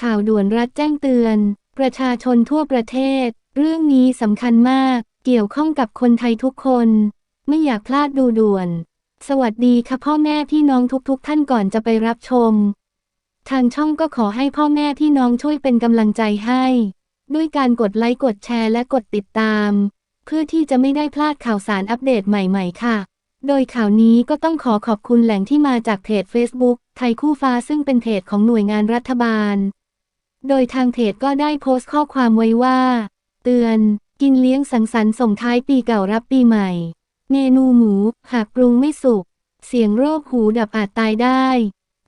ข่าวด่วนรัฐแจ้งเตือน ประชาชนทั่วประเทศ เรื่องนี้สำคัญมาก เกี่ยวข้องกับคนไทยทุกคน ไม่อยากพลาดดูด่วน สวัสดีค่ะพ่อแม่พี่น้องทุกๆทท่านก่อนจะไปรับชม ทางช่องก็ขอให้พ่อแม่พี่น้องช่วยเป็นกำลังใจให้ ด้วยการกดไลค์กดแชร์และกดติดตาม เพื่อที่จะไม่ได้พลาดข่าวสารอัปเดตใหม่ ๆ ค่ะโดยข่าวนี้ก็ต้องขอขอบคุณแหล่งที่มาจากเพจ Facebook ไทยคู่ฟ้าซึ่งเป็นเพจของหน่วยงานรัฐบาล โดยทางเพจก็ได้โพสต์ข้อความไว้ว่า เตือน กินเลี้ยงสังสรรค์ส่งท้ายปีเก่ารับปีใหม่ เมนูหมู หากปรุงไม่สุก เสียงโรคหูดับอาจตายได้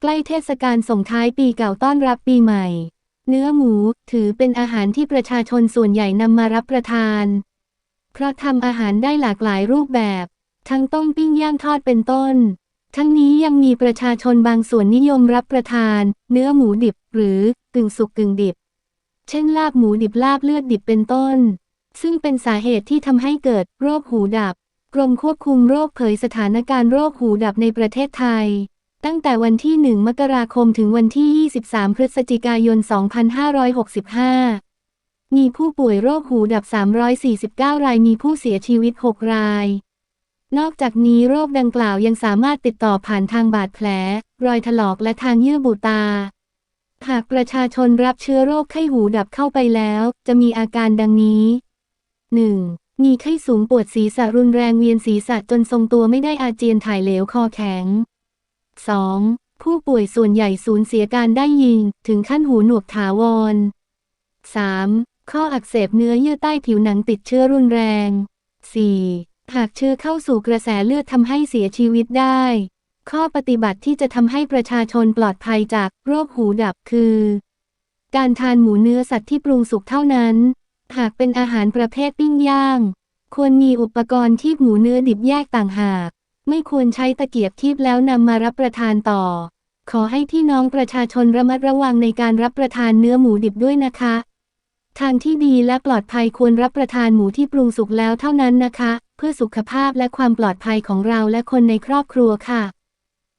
ใกล้เทศกาลส่งท้ายปีเก่าต้อนรับปีใหม่ เนื้อหมูถือเป็นอาหารที่ประชาชนส่วนใหญ่นำมารับประทาน เพราะทำอาหารได้หลากหลายรูปแบบ ทั้งต้มปิ้งย่างทอดเป็นต้นทั้งนี้ยังมีประชาชนบางส่วนนิยมรับประทาน เนื้อหมูดิบหรือ กึ่งสุกกึ่งดิบ เช่นลาบหมูดิบลาบเลือดดิบเป็นต้น ซึ่งเป็นสาเหตุที่ทำให้เกิดโรคหูดับ กรมควบคุมโรคเผยสถานการณ์โรคหูดับในประเทศไทย ตั้งแต่วันที่ 1 มกราคมถึงวันที่ 23 พฤศจิกายน 2565 มีผู้ป่วยโรคหูดับ 349 รายมีผู้เสียชีวิต 6 รายนอกจากนี้โรคดังกล่าวยังสามารถติดต่อผ่านทางบาดแผล รอยถลอกและทางเยื่อบุตา หากประชาชนรับเชื้อโรคไข้หูดับเข้าไปแล้ว จะมีอาการดังนี้ 1. มีไข้สูงปวดศีรษะรุนแรงเวียนศีรษะจนทรงตัวไม่ได้อาเจียนถ่ายเหลวคอแข็ง 2. ผู้ป่วยส่วนใหญ่สูญเสียการได้ยิน ถึงขั้นหูหนวกถาวร 3. ข้ออักเสบเนื้อเยื่อใต้ผิวหนังติดเชื้อรุนแรง 4. หากเชื้อเข้าสู่กระแสเลือดทำให้เสียชีวิตได้ ข้อปฏิบัติที่จะทำให้ประชาชนปลอดภัยจากโรคหูดับคือ การทานหมูเนื้อสัตว์ที่ปรุงสุกเท่านั้น หากเป็นอาหารประเภทปิ้งย่าง ควรมีอุปกรณ์ที่หมูเนื้อดิบแยกต่างหาก ไม่ควรใช้ตะเกียบทีบแล้วนำมารับประทานต่อ ขอให้พี่น้องประชาชนระมัดระวังในการรับประทานเนื้อหมูดิบด้วยนะคะ ทางที่ดีและปลอดภัยควรรับประทานหมูที่ปรุงสุกแล้วเท่านั้นนะคะ เพื่อสุขภาพและความปลอดภัยของเราและคนในครอบครัวค่ะ